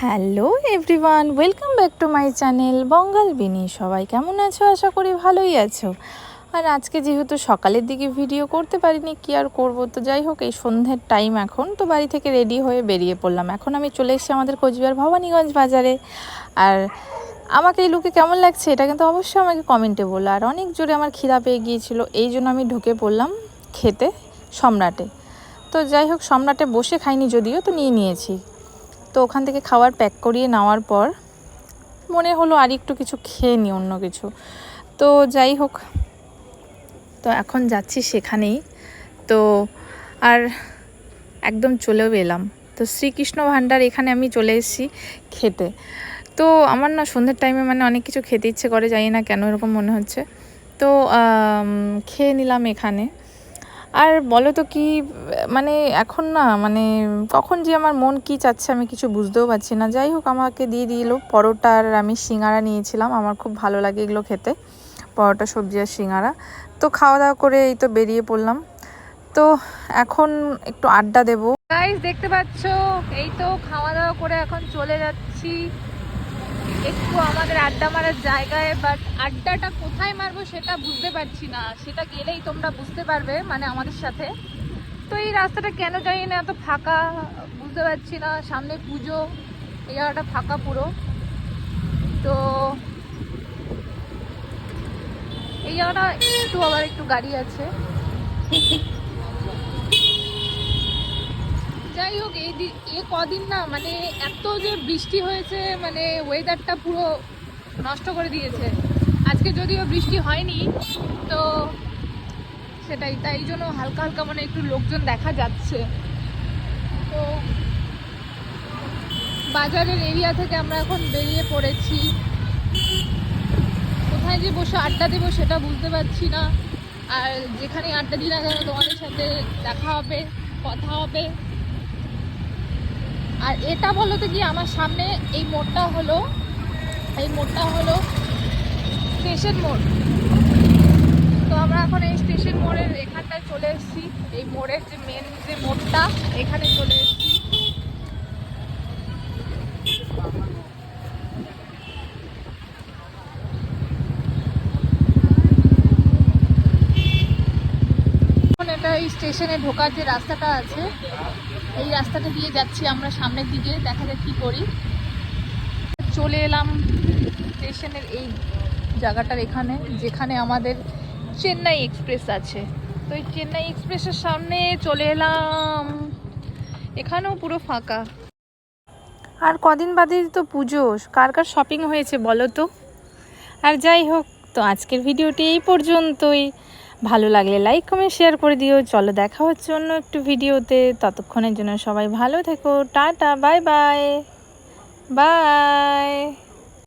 Hello everyone, welcome back to my channel বঙ্গাল বিনি। সবাই কেমন আছো? আশা করি ভালোই আছো। আর আজকে যেহেতু সকালের দিকে ভিডিও করতে পারিনি, কি আর করব? তো যাই হোক, এই সন্ধ্যের টাইম এখন, তো বাড়ি থেকে রেডি হয়ে বেরিয়ে পড়লাম। এখন আমি চলে এসেছি আমাদের কোচবিহার ভবানীগঞ্জ বাজারে। আর আমাকে এই লুকে কেমন লাগছে, এটা কিন্তু অবশ্যই আমাকে কমেন্টে বলো। আর অনেক জোরে আমার খিদা পেয়ে গিয়েছিল, এই জন্য আমি ঢুকে পড়লাম খেতে, সম্রাটে। তো যাই হোক, সম্রাটে বসে খাইনি যদিও, তো নিয়ে নিয়েছি। তো ওখান থেকে খাবার প্যাক করিয়ে নেওয়ার পর মনে হলো আর একটু কিছু খেয়ে নিই, অন্য কিছু। তো যাই হোক, তো এখন যাচ্ছি সেখানেই। তো আর একদম চলেও এলাম। তো শ্রীকৃষ্ণ ভাণ্ডার এখানে আমি চলে এসেছি খেতে। তো আমার না সন্ধ্যের টাইমে মানে অনেক কিছু খেতে ইচ্ছে করে, জানি না কেন এরকম মনে হচ্ছে। তো খেয়ে নিলাম এখানে। আর বলো তো কি মানে এখন না মানে কখন যে আমার মন কি চাচ্ছে আমি কিছু বুঝতেও পারছি না। যাই হোক, আমাকে দিয়ে দিল পরোটা আর আমি সিঙ্গারা নিয়েছিলাম। আমার খুব ভালো লাগে এগুলো খেতে, পরোটা, সবজি আর সিঙ্গারা। তো খাওয়া দাওয়া করে এই তো বেরিয়ে পড়লাম। তো এখন একটু আড্ডা দেবো। দেখতে পাচ্ছ? এই তো খাওয়া দাওয়া করে এখন চলে যাচ্ছি। একটু আমাদের আড্ডা মারার জায়গায় বাট আড্ডাটা কোথায় মারবো সেটা বুঝতে পারছি না। সেটা গেলেই তোমরা বুঝতে পারবে মানে আমাদের সাথে। তো এই রাস্তাটা কেন জানি না, এত ফাঁকা, বুঝতে পারছি না। সামনে পুজো, এই জায়গাটা ফাঁকা পুরো। তো এই জায়গাটা একটু আবার একটু গাড়ি আছে। যাই হোক, এই এ কদিন না মানে এত যে বৃষ্টি হয়েছে মানে ওয়েদারটা পুরো নষ্ট করে দিয়েছে। আজকে যদিও বৃষ্টি হয়নি, তো সেটাই, তাই জন্য হালকা হালকা মানে একটু লোকজন দেখা যাচ্ছে। তো বাজারের এরিয়া থেকে আমরা এখন বেরিয়ে পড়েছি। কোথায় যে বসে আড্ডা দেবো সেটা বুঝতে পারছি না। আর যেখানে আড্ডা দিই না কেন তোমাদের সাথে দেখা হবে, কথা হবে। আর এটা বলো তো কি, আমার সামনে এই মোড়টা হলো, এই মোড়টা হলো স্টেশন মোড় তো আমরা এখন এই স্টেশন মোড়ের এখানটায় চলে এসেছি এই মোড়ের যে মেন যে মোড়টা এখানে চলে এসেছি এখন এটা এই স্টেশনে ঢোকার যে রাস্তাটা আছে, এই রাস্তাটা দিয়ে যাচ্ছি আমরা সামনের দিকে, দেখা যাক কি করি। চলে এলাম স্টেশনের এই জায়গাটার এখানে, যেখানে আমাদের চেন্নাই এক্সপ্রেস আছে। তো এই চেন্নাই এক্সপ্রেসের সামনে চলে এলাম। এখানেও পুরো ফাঁকা। আর কদিন বাদে তো পুজো, কার কার শপিং হয়েছে বলো তো? আর যাই হোক, তো আজকের ভিডিওটি এই পর্যন্তই। ভালো লাগলে লাইক কমেন্ট শেয়ার করে দিও। চলো দেখা হচ্ছে অন্য একটু ভিডিওতে। ততক্ষণের জন্য সবাই ভালো থেকো। Tata bye bye bye